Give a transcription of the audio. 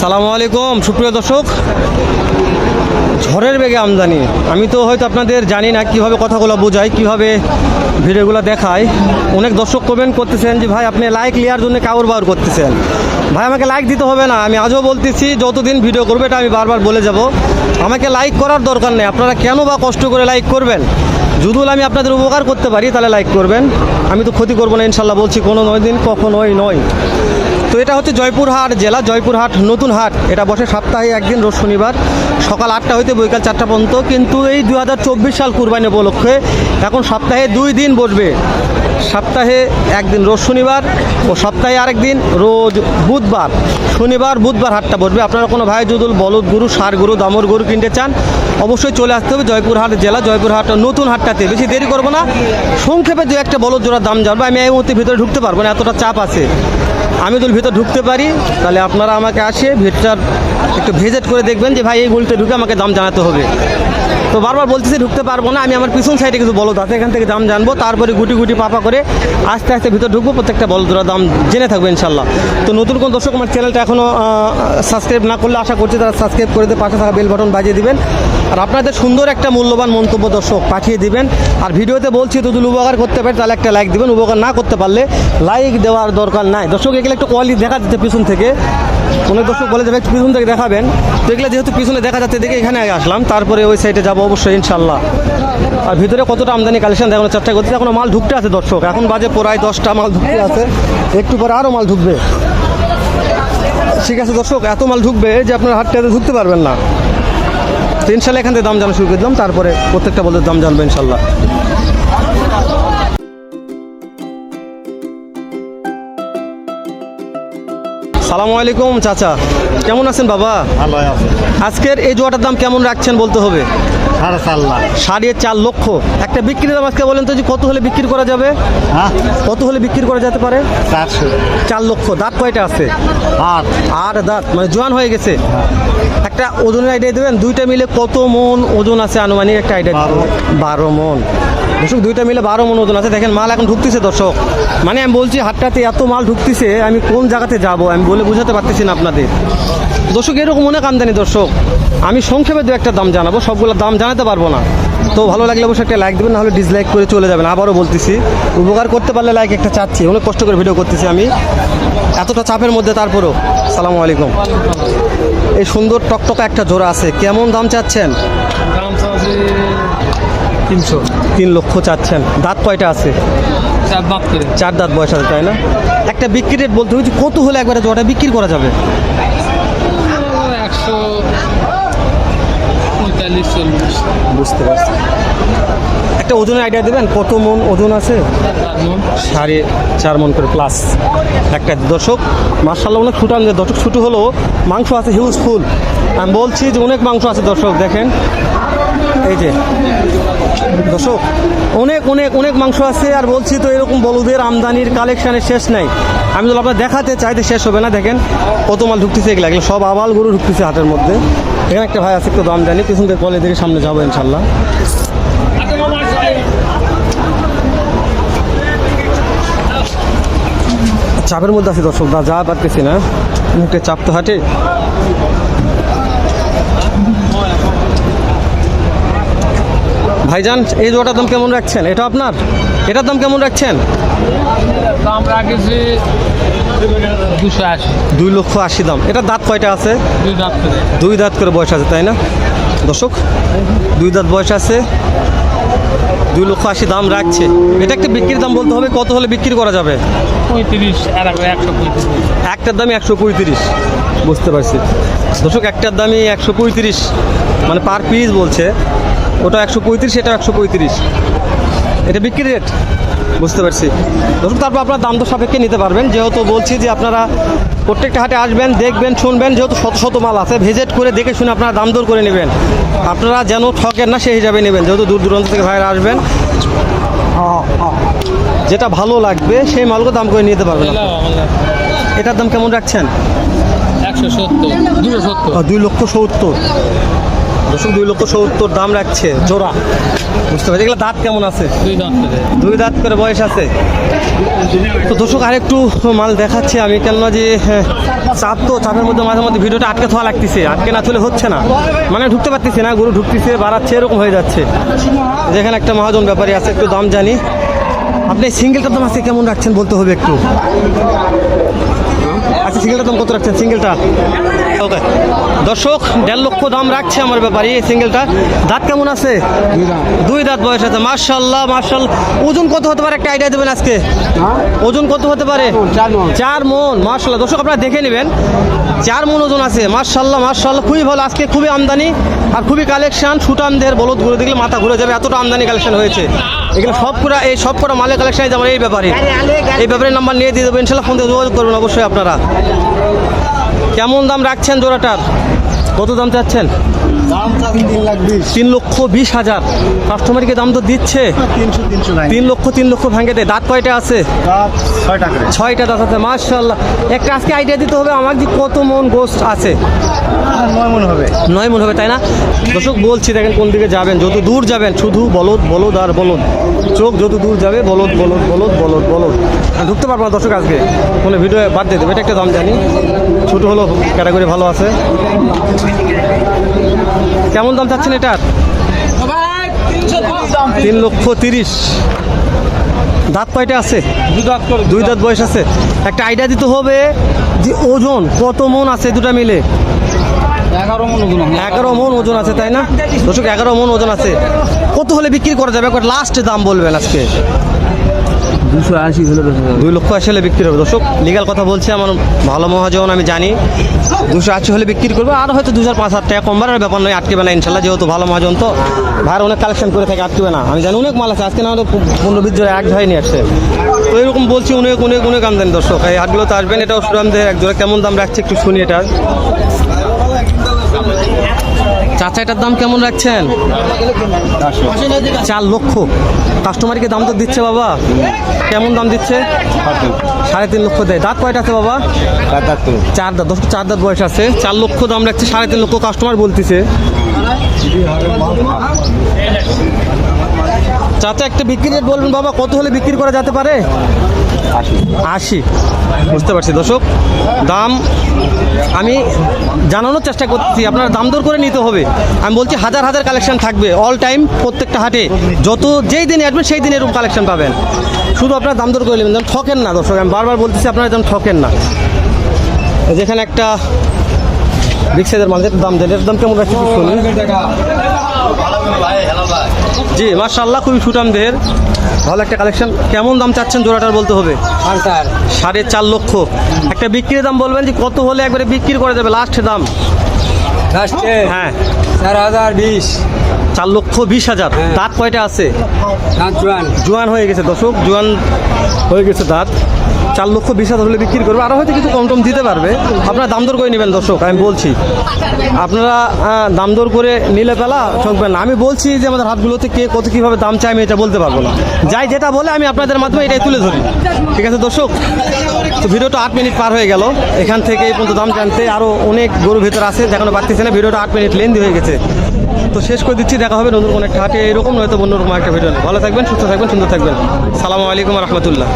সালামু আলাইকুম, সুপ্রিয় দর্শক। ঝড়ের বেগে আমদানি। আমি তো হয়তো আপনাদের জানি না কীভাবে কথাগুলো বোঝাই, কীভাবে ভিডিওগুলো দেখায় অনেক দর্শক কমেন্ট করতেছেন যে, ভাই, আপনি লাইক নেওয়ার জন্য কাউর বার করতেছেন? ভাই, আমাকে লাইক দিতে হবে না। আমি আজও বলতেছি, যতদিন ভিডিও করবে এটা আমি বারবার বলে যাব। আমাকে লাইক করার দরকার নেই। আপনারা কেন বা কষ্ট করে লাইক করবেন? যদি আমি আপনাদের উপকার করতে পারি, তাহলে লাইক করবেন। আমি তো ক্ষতি করব না, ইনশাল্লাহ বলছি কোনো নয় দিন কখনোই নয়। তো এটা হচ্ছে জয়পুরহাট জেলা, জয়পুরহাট নতুন হাট। এটা বসে সপ্তাহে একদিন, রোজ শনিবার। সকাল আটটা হইতে বৈকাল চারটা পর্যন্ত। কিন্তু এই দু হাজার চব্বিশ সাল কুরবানি উপলক্ষে এখন সপ্তাহে দুই দিন বসবে। সপ্তাহে একদিন, রোজ শনিবার ও সপ্তাহে আরেক দিন রোজ বুধবার। শনিবার, বুধবার হাটটা বসবে। আপনারা কোনো ভাই, যদুল, বলদ গরু সার গরু, দামর গরু কিনতে চান, অবশ্যই চলে আসতে হবে জয়পুরহাট জেলা, জয়পুরহাট নতুন হাটটাতে। বেশি দেরি করব না। সংক্ষেপে দু একটা বলদ জোড়ার দাম জানব। আমি এই মুহূর্তে ভিতরে ঢুকতে পারব না, এতটা চাপ আছে। আমি যদি ভিতর ঢুকতে পারি, তাহলে আপনারা আমাকে আসে ভিতরটা একটু ভিজিট করে দেখবেন যে ভাই এই গুলিতে ঢুকে আমাকে দাম জানাতে হবে। তো বারবার বলতেছি ঢুকতে পারব না, আমি আমার পিছন সাইডে কিছু বলদ আছে, এখান থেকে দাম জানব, তারপরে গুটি গুটি পাপা করে আস্তে আস্তে ভিতর ঢুকবো, প্রত্যেকটা বলদরা দাম জেনে থাকবে ইনশাল্লাহ। তো নতুন কোন দর্শক আমার চ্যানেলটা এখনও সাবস্ক্রাইব না করলে আশা করছি তারা সাবস্ক্রাইব করে দিয়ে পাশে থাকা বেল বাটন বাজিয়ে দিবেন। আর আপনাদের সুন্দর একটা মূল্যবান মন্তব্য দর্শক পাঠিয়ে দিবেন। আর ভিডিওতে বলছি যদি উপকার করতে পারে, তাহলে একটা লাইক দিবেন, উপকার না করতে পারলে লাইক দেওয়ার দরকার নাই। দর্শক, এগুলো একটু কোয়ালিটি দেখা যাচ্ছে পিছন থেকে। অনেক দর্শক বলে যাবে পিছন থেকে দেখাবেন। তো এগুলো যেহেতু পিছনে দেখা যাচ্ছে, দেখে এখানে আগে আসলাম। তারপরে ওই সাইডে যাব অবশ্যই, ইনশাল্লাহ। আর ভিতরে কতটা আমদানি কালেকশন দেখানোর চেষ্টা করতেছে। এখনও মাল ঢুকতে আছে দর্শক। এখন বাজে প্রায় দশটা, মাল ঢুকতে আছে। একটু পরে আরও মাল ঢুকবে। ঠিক আছে দর্শক, এত মাল ঢুকবে যে আপনার হাটটাতে ঢুকতে পারবেন না। তো ইনশাল্লাহ এখান থেকে দাম জানা শুরু করে দিলাম। তারপরে প্রত্যেকটা বলতে দাম জানবে ইনশাল্লাহ। সালামু আলাইকুম চাচা। কেমন আছেন বাবা? ভালো আছে। আজকের এই জোয়াটার দাম কেমন রাখছেন বলতে হবে? সাড়ে চার লাখ। সাড়ে চার লক্ষ। একটা বিক্রির দাম আজকে বলেন তো যে কত হলে বিক্রি করা যাবে? হ্যাঁ? কত হলে বিক্রি করা যেতে পারে? চারশো। চার লক্ষ। দাঁত কয়টা আছে? আট। আট দাঁত। মানে জোয়ান হয়ে গেছে। একটা ওজনের আইডিয়া দেবেন? দুইটা মিলে কত মন ওজন আছে আনুমানিক একটা আইডিয়া। বারো মন। দর্শক, দুইটা মিলে বারো মন ওজন আছে। দেখেন, মাল এখন ঢুকতেছে, দর্শক। মানে আমি বলছি, হাটটাতে এত মাল ঢুকতেছে, আমি কোন জায়গাতে যাব, আমি বলে বুঝাতে পারতেছি না আপনাদের। দর্শক, এরকম অনেক আমদানি, দর্শক। আমি সংক্ষেপে দু একটা দাম জানাব, সবগুলো দাম জানাতে পারব না। তো ভালো লাগলে অবশ্যই একটা লাইক দেবেন, নাহলে ডিসলাইক করে চলে যাবেন। আবারও বলতেছি, উপকার করতে পারলে লাইক একটা চাচ্ছি। অনেক কষ্ট করে ভিডিও করতেছি আমি। এতটা চাপের মধ্যে তারপরও। সালামু আলাইকুম। এই সুন্দর টকটকা একটা জোড়া আছে। কেমন দাম চাচ্ছেন? দাম তিনশো। তিন লক্ষ চাচ্ছেন। দাঁত কয়টা আছে? চার দাঁত করে। চার দাঁত বয়স আছে তাই না? একটা বিক্রি রেট বলতে হচ্ছে কত হলে একবারে জোড়াটা বিক্রি করা যাবে? একশো পঁয়তাল্লিশ চল্লিশ। বুঝতে পারছি। একটা ওজনের আইডিয়া দেবেন? কত মন ওজন আছে? সাড়ে চার মন করে প্লাস একটা দর্শক মার্শাল্লাহ অনেক ছুটান যে দর্শক ছুটু হলো মাংস আছে হিউজ ফুল আমি বলছি যে অনেক মাংস আছে দর্শক দেখেন। এই যে, দর্শক, অনেক অনেক অনেক মাংস আছে আর বলছি তো এরকম বলুদের আমদানির কালেকশানের শেষ নাই। আমি তো আপনার দেখাতে চাইতে শেষ হবে না, দেখেন কত মাল ঢুকতেছে এগুলো এগুলো সব আবাল গরু ঢুকতেছে হাটের মধ্যে। এখানে একটা ভাই আছে একটু দাম জানি পিছন থেকে কলে থেকে সামনে যাব ইনশাল্লাহ চাপের মধ্যে আছে দর্শক দা যা পারতেছি না। মুখে চাপ তো হাঁটে ভাইজান এই জোড়াটার দাম কেমন রাখছেন? এটা আপনার? এটার দাম কেমন রাখছেন? দাম রাখেছি দুশো আশি। দুই লক্ষ আশি দাম। এটা দাঁত কয়টা আছে? দুই দাঁত করে। দুই দাঁত করে বয়স আছে তাই না? দর্শক দুই দাঁত বয়স আছে দুই লক্ষ আশি দাম রাখছে। এটা একটা বিক্রির দাম বলতে হবে কত হলে বিক্রি করা যাবে? পঁয়ত্রিশ একটার দামই একশো পঁয়ত্রিশ। বুঝতে পারছি। দর্শক একটার দামই একশো পঁয়ত্রিশ মানে পার পিস বলছে। ওটা একশো পঁয়ত্রিশ এটা একশো পঁয়ত্রিশ। এটা বিক্রি রেট বুঝতে পারছি। দর্শক তারপর আপনার দাম তো সাপেক্ষে নিতে পারবেন। যেহেতু বলছি যে আপনারা প্রত্যেকটা হাটে আসবেন দেখবেন শুনবেন যেহেতু শত শত মাল আছে ভিজিট করে দেখে শুনে আপনারা দাম দর করে নেবেন। আপনারা যেন ঠকেন না সেই হিসাবে নেবেন। যেহেতু দূর দূরান্ত থেকে ভাইরা আসবেন যেটা ভালো লাগবে সেই মালগুলো দাম করে নিতে পারবেন এটার দাম কেমন রাখছেন? একশো সত্তর দুই লক্ষ সত্তর। দর্শক দুই লক্ষ সত্তর দাম রাখছে জোড়া। বুঝতে পারছি? এগুলো দাঁত কেমন আছে? দুই দাঁত করে। দুই দাঁত করে বয়স আছে। তো দর্শক আরেকটু মাল দেখাচ্ছি। আমি কেননা যে হ্যাঁ, চাপ তো চাপের মধ্যে মাঝে মধ্যে ভিডিওটা আটকে থাকা লাগতেছে। আটকে না চলে হচ্ছে না। মানে ঢুকতে পারতেছি না গরু ঢুকতেছে বাড়াচ্ছে এরকম হয়ে যাচ্ছে। যেখানে একটা মহাজন ব্যাপারী আছে একটু দাম জানি। আপনি সিঙ্গেলটার দাম আজকে কেমন রাখছেন বলতে হবে একটু? আচ্ছা সিঙ্গেলটার দাম কত রাখছেন? সিঙ্গেলটা ওকে। দর্শক দেড় লক্ষ দাম রাখছে আমার ব্যাপারে এই সিঙ্গেলটা। দাঁত কেমন আছে? দুই দাঁত। বয়স আছে। মার্শাল্লাহ মার্শাল ওজন কত হতে পারে? একটা আইডিয়া দেবেন আজকে? ওজন কত হতে পারে? চার মন মার্শাল্লাহ দর্শক আপনারা দেখে নেবেন। চার মন ওজন আছে। মার্শাল্লাহ মার্শাল্লাহ খুবই ভালো। আজকে খুবই আমদানি আর খুবই কালেকশন সুটামদের বলদ ঘুরে দেখলে মাথা ঘুরে যাবে। এতটা আমদানি কালেকশন হয়েছে। এগুলো সব করা এই সব করা মালের কালেকশন আমার এই ব্যাপারে। এই ব্যাপারে নাম্বার নিয়ে দিয়ে দেবো। ইনশাল্লাহ ফোন দিয়ে যোগাযোগ করবেন অবশ্যই আপনারা। কেমন দাম রাখছেন জোড়াটার? কত দাম চাচ্ছেন? দাম তিন লক্ষ বিশ হাজার। কাস্টমারকে দাম তো দিচ্ছে? তিন লক্ষ তিন লক্ষ ভাঙে দেয়। দাঁত কয়টা আছে? ছয়টা দাঁত আছে মার্শাল্লাহ একটা আজকে আইডিয়া দিতে হবে আমার যে কত মন গোস্ট আছে। নয় মনে হবে। নয় মনে হবে তাই না? দর্শক বলছি দেখেন কোন দিকে যাবেন। যত দূর যাবেন শুধু বলদ বলদ আর বলদ। চোখ যত দূর যাবে বলদ বলদ বলদ বলদ বলদ। ঢুকতে পারব না দর্শক আজকে। কোনো ভিডিও বাদ দিয়ে দেবে। এটা একটা দাম জানি। ছোটো হলো ক্যাটাগরি ভালো আছে। কেমন দাম চাচ্ছেন এটার? তিন লক্ষ তিরিশ। দাঁত কয়টা আছে? দুই দাঁত দুই দাঁত বয়স আছে। একটা আইডিয়া দিতে হবে যে ওজন কত মন আছে দুটা মিলে? এগারো মন ওজন এগারো মন ওজন আছে তাই না? দর্শক এগারো মন ওজন আছে। কত হলে বিক্রি করা যাবে? একবার লাস্ট দাম বলবেন আজকে। দুশো আশি হলে দুই লক্ষ আশি হলে বিক্রি হবে। দর্শক লিগাল কথা বলছে, আমার ভালো মহাজন, আমি জানি। দুশো আশি হলে বিক্রি করব, আর হয়তো দু হাজার পাঁচ হাজার টাকা কমবার ব্যাপার নয় আটকেবে না ইনশাল্লাহ, যেহেতু ভালো মহাজন তো। ভাইয়ের অনেক কালেকশন করে থাকে আটকেবে না আমি জানি অনেক মাল আছে, আজকে না হলে পনেরো বিশ জোড়া এক ভাই নিয়ে আসছে। তো এরকম বলছি, অনেক অনেক অনেক আমদানি দর্শক। এই হাটগুলো তো আসবেন, এটাও সুরামদের এক জোড়া। কেমন দাম রাখছে একটু শুনি এটা চাচা, এটার দাম কেমন রাখছেন? চার লক্ষ। কাস্টমারকে দাম তো দিচ্ছে বাবা। কেমন দাম দিচ্ছে? সাড়ে তিন লক্ষ দেয়। দাঁত কয়টা আছে বাবা? চার দাঁত, দশ চার দাঁত বয়স আছে। চার লক্ষ দাম রাখছে, সাড়ে তিন লক্ষ কাস্টমার বলতেছে। চাচা একটা বিক্রি রেট বলবেন বাবা কত হলে বিক্রি করা যেতে পারে? আশি। বুঝতে পারছি দর্শক দাম আমি জানানোর চেষ্টা করছি আপনারা দাম দর করে নিতে হবে। আমি বলছি হাজার হাজার কালেকশন থাকবে অল টাইম প্রত্যেকটা হাটে। যত যেই দিনে আসবেন সেই দিনে এরকম কালেকশন পাবেন। শুধু আপনারা দাম দর করে নেবেন যেন ঠকেন না দর্শক আমি বারবার বলতেছি আপনারা যেন ঠকেন না। যেখানে একটা সাইজের মাল দাম দেন এর দাম কেমন রাখছি একটু শুনি জি মার্শাল্লাহ খুবই সুটাম দেহের ভালো একটা কালেকশন কেমন দাম চাচ্ছেন জোড়াটার বলতে হবে? সাড়ে চার লক্ষ। একটা বিক্রির দাম বলবেন যে কত হলে একবারে বিক্রি করে দেবে লাস্ট দাম? লাস্টে হ্যাঁ। চার হাজার বিশ। চার লক্ষ বিশ হাজার। হ্যাঁ। দাঁত কয়টা আছে? জোয়ান। হয়ে গেছে দশক জোয়ান হয়ে গেছে দাঁত। চার লক্ষ বিশ হাজার হলে বিক্রি করবে। আরও হয়তো কিছু কম টম দিতে পারবে। আপনারা দাম দর করে নেবেন দর্শক, আমি বলছি। আপনারা দাম দর করে নিলে পেলা ঠকবেন না। আমি বলছি যে আমাদের হাতগুলোতে কে কত কীভাবে দাম চাই আমি এটা বলতে পারব না। যাই যেটা বলে, আমি আপনাদের মাধ্যমে এটাই তুলে ধরি। ঠিক আছে দর্শক? তো ভিডিওটা আট মিনিট পার হয়ে গেল। এখান থেকে এই পর্যন্ত দাম জানতে আরও অনেক গরু ভেতর আছে, দেখানো পারতেছে না। ভিডিওটা আট মিনিট লেন্দি হয়ে গেছে। তো শেষ করে দিচ্ছি, দেখা হবে নতুন কোনো একটা হাটে। এরকম নয়তো অন্যরকম একটা ভিডিও ভালো থাকবেন, সুস্থ থাকবেন, সুন্দর থাকবেন। সালামু আলাইকুম রহমতুল্লাহ।